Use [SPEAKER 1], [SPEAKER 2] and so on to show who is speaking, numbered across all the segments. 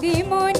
[SPEAKER 1] দিদিমণি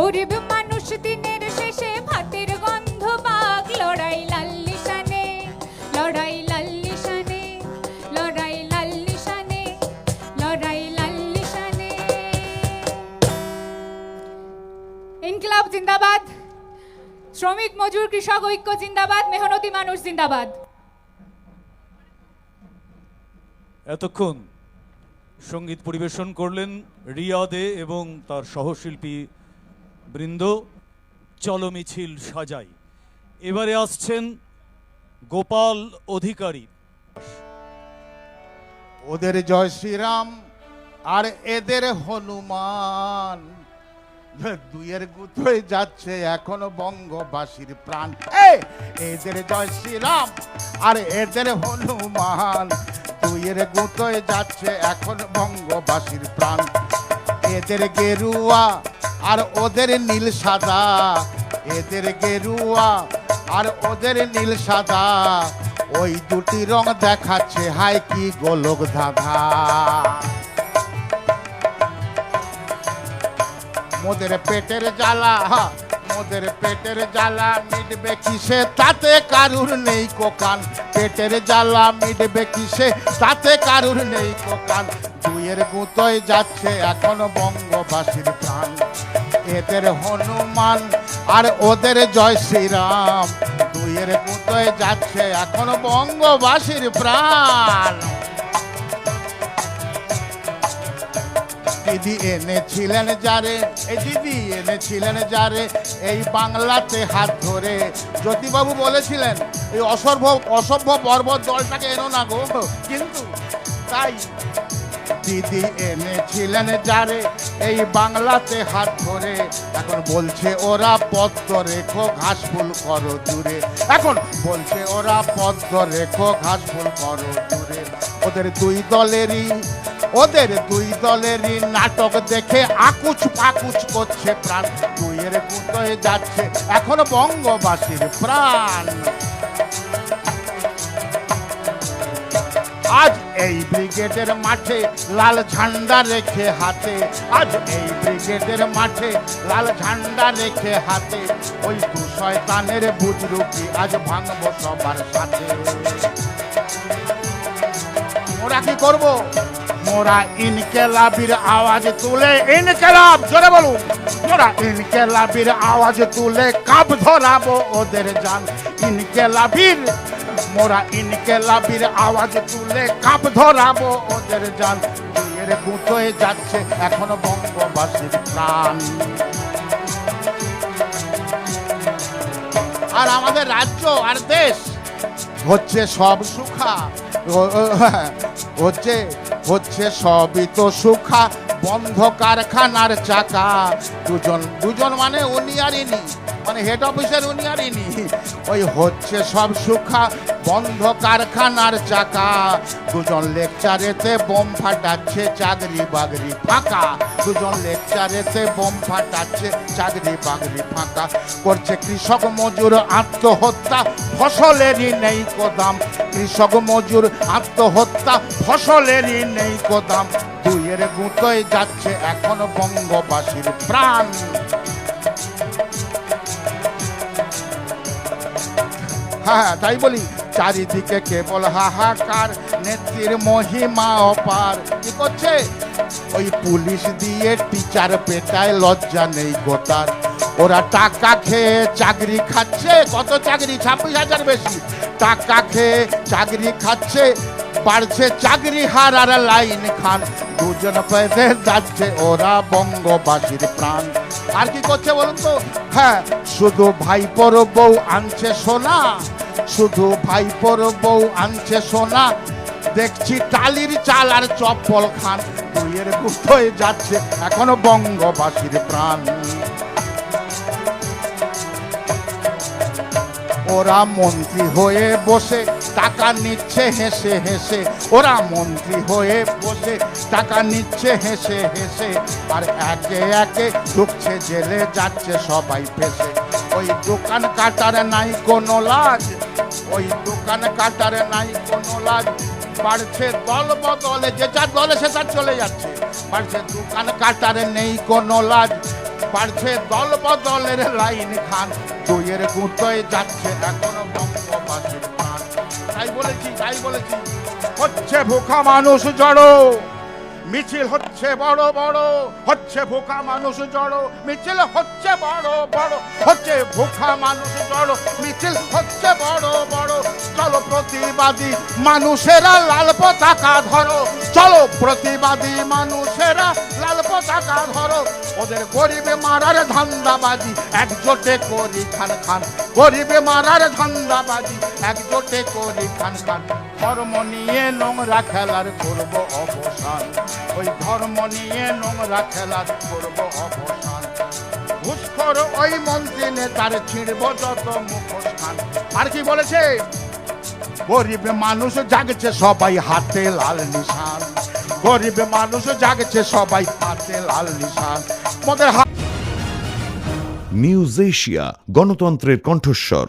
[SPEAKER 1] গরিব মানুষ দিনের শেষে ভাতের গন্ধ পাক লড়াই লাল নিশানে লড়াই লাল নিশানে লড়াই লাল নিশানে লড়াই লাল নিশানে ইনকলাব জিন্দাবাদ, শ্রমিক মজুর কৃষক ঐক্য জিন্দাবাদ, মেহনতি মানুষ জিন্দাবাদ।
[SPEAKER 2] এতক্ষণ সংগীত পরিবেশন করলেন রিয়া দে এবং তার সহশিল্পী বৃন্দ, চলো মিছিল সাজাই। এবারে আসছেন গোপাল অধিকারী।
[SPEAKER 3] ওদের জয় শ্রীরাম আর এদের হনুমান। দুইয়ের গুতোয় যাচ্ছে এখনও বঙ্গবাসীর প্রাণ। এদের জয় শ্রীরাম আর এদের হনুমান। দুইয়ের গুতোয় যাচ্ছে এখন বঙ্গবাসীর প্রাণ। এদের গেরুয়া আর ওদের নীল সাদা, এদের গেরুয়া, আর ওদের নীল সাদা। ওই দুটি রং দেখাচ্ছে হাই কি গোলক ধাঁধা। মোদের পেটের জ্বালা মোদের পেটের জ্বালা মিটবে কিসে? তাতে কারুর নেই কোকান পেটের জ্বালা মিটবে কিসে? তাতে কারুর নেই কোকান দুইয়ের গুঁতোয় যাচ্ছে এখন বঙ্গবাসীর প্রাণ। এদের হনুমান আর ওদের জয় শ্রীরাম। দুইয়ের গুঁতোয় যাচ্ছে এখন বঙ্গবাসীর প্রাণ। দিদি এনেছিলেন যারে, এই দিদি এনেছিলেন যারে, এই বাংলাতে হাত ধরে। জ্যোতিবাবু বলেছিলেন, এই অসভ্য অসভ্য পর্বত দলটাকে এনো না গো। কিন্তু তাই দিদি এনেছিলেন যারে, এই বাংলাতে হাত ধরে। এখন বলছে, ওরা পদ্ম রেখো ঘাস ফুল করো দূরে। এখন বলছে, ওরা পদ্ম রেখো ঘাস ফুল করো দূরে। ওদের দুই দলেরই ওদের দুই দলেরই নাটক দেখে আকুচ পাকুচ করছে প্রাণ। দুইয়ের গুঁতোয় যাচ্ছে, এখন বঙ্গবাসীর প্রাণ। আজ এই ব্রিগেডের মাঠে লাল ঝান্ডা রেখে হাতে, আজ এই ব্রিগেডের মাঠে লাল ঝান্ডা রেখে হাতে, ওই দু শয়তানের বুজরুকি আজ ভাঙবো সবার সাথে। মোরা কি করব? মোরা ইনকেলাবির আওয়াজ তুলে, ইনকেলাব, জোরে বলুন। মোরা ইনকেলাবির আওয়াজ তুলে, কাপ ধরাবো ওদের জান। ইনকেলাবির মোরা ইনকেলাবির আওয়াজ তুলে, কাপ ধরাবো ওদের জান। বিয়ের গুঁতোয় যাচ্ছে এখনও বঙ্গবাসীর প্রাণ। আর আমাদের রাজ্য, আর দেশ হচ্ছে সব সুখা। ও- হচ্ছে হচ্ছে সবই তো সুখা বন্ধ কারখানার চাকা। দুজন দুজন মানে উনি আর ইনি। মানে হেড অফিসের উনি আর ইনি। ওই হচ্ছে সব সুখা বন্ধ কারখানার চাকা। দুজন লেকচারেতে বোম ফাটাচ্ছে, চাকরি বাগরি ফাঁকা। দুজন লেকচারেতে বোম ফাটাচ্ছে, চাকরি বাগরি ফাঁকা। করছে কৃষক মজুর আত্মহত্যা, ফসলেরই নেই কোদাম। কৃষক মজুর আত্মহত্যা, ফসলেরই নেই কোদাম। দুইয়ের গুঁতোয় যাচ্ছে এখন বঙ্গবাসীর প্রাণ। হ্যাঁ তাই বলি, চারিদিকে কেবল হাহাকার, নেত্রীর মহিমা অপার। কি করছে? ওই পুলিশ দিয়ে টিচার পেটায় লজ্জা নেই গোটার। ওরা টাকা খেয়ে চাকরি খাচ্ছে। কত চাকরি? ছাব্বিশ হাজার বেশি। টাকা খেয়ে চাকরি খাচ্ছে। বাড়ছে চাকরি হার আর লাইন খান। দুজন পেতে যাচ্ছে ওরা বঙ্গবাসীর প্রাণ। আর কি করছে বলুন তো? হ্যাঁ শুধু ভাইপোর বউ আনছে সোনা। শুধু ভাইপোর বউ আনছে সোনা। দেখছি টালির চাল আর চপ্পল খান। দুইয়ের গুটোয় যাচ্ছে এখনও বঙ্গবাসীর প্রাণ। ওরা মন্ত্রী হয়ে বসে টাকা নিচ্ছে হেসে হেসে। ওরা মন্ত্রী হয়ে বসে টাকা নিচ্ছে হেসে হেসে। আর একে একে ঢুকছে জেলে, যাচ্ছে সবাই ফেসে। ওই দোকান কাটার নাই কোনো লাজ। ওই দোকান কাটার নাই কোনো লাজ। বাড়ছে দল বদলে, যে যার দলে সে তার চলে যাচ্ছে। বাড়ছে দোকান কাটার নেই কোনো লাজ। বাড়ছে দল বদলের লাইন খান। দুইয়ের গুঁতোয় যাচ্ছে এখনও বঙ্গবাসীর প্রাণ। তাই বলেছি তাই বলেছি, হচ্ছে ভোকা মানুষ জড়ো। মিছিল হচ্ছে বড় বড়, হচ্ছে ভোকা মানুষ জড়ো। মিছিল হচ্ছে বড় বড়, হচ্ছে ভোকা মানুষ জড়ো। মিছিল হচ্ছে বড় বড়, চলো প্রতিবাদী মানুষেরা লাল পতাকা ধরো। চলো প্রতিবাদী মানুষেরা লাল পতাকা ধরো। ওদের গরিবে মারার ধান্দাবাজি, একজোটে করি খান খান। গরিবে মারার ধান্দাবাজি, একজোটে করি খান খান। ধর্ম নিয়ে নোংরা খেলার করব অবসান। ওই ধর্ম নিয়ে নোংরা খেলার করব অবসান। ঘুষখোর ওই মন্ত্রী নেতার ছিঁড়ব যত মুখস্থান। আর কি বলেছে? গরিব মানুষ জাগছে সবাই হাতে লাল নিশান। গরিব মানুষ জাগছে সবাই হাতে লাল নিশান। মোদের
[SPEAKER 4] নিউজ এশিয়া, গণতন্ত্রের কণ্ঠস্বর।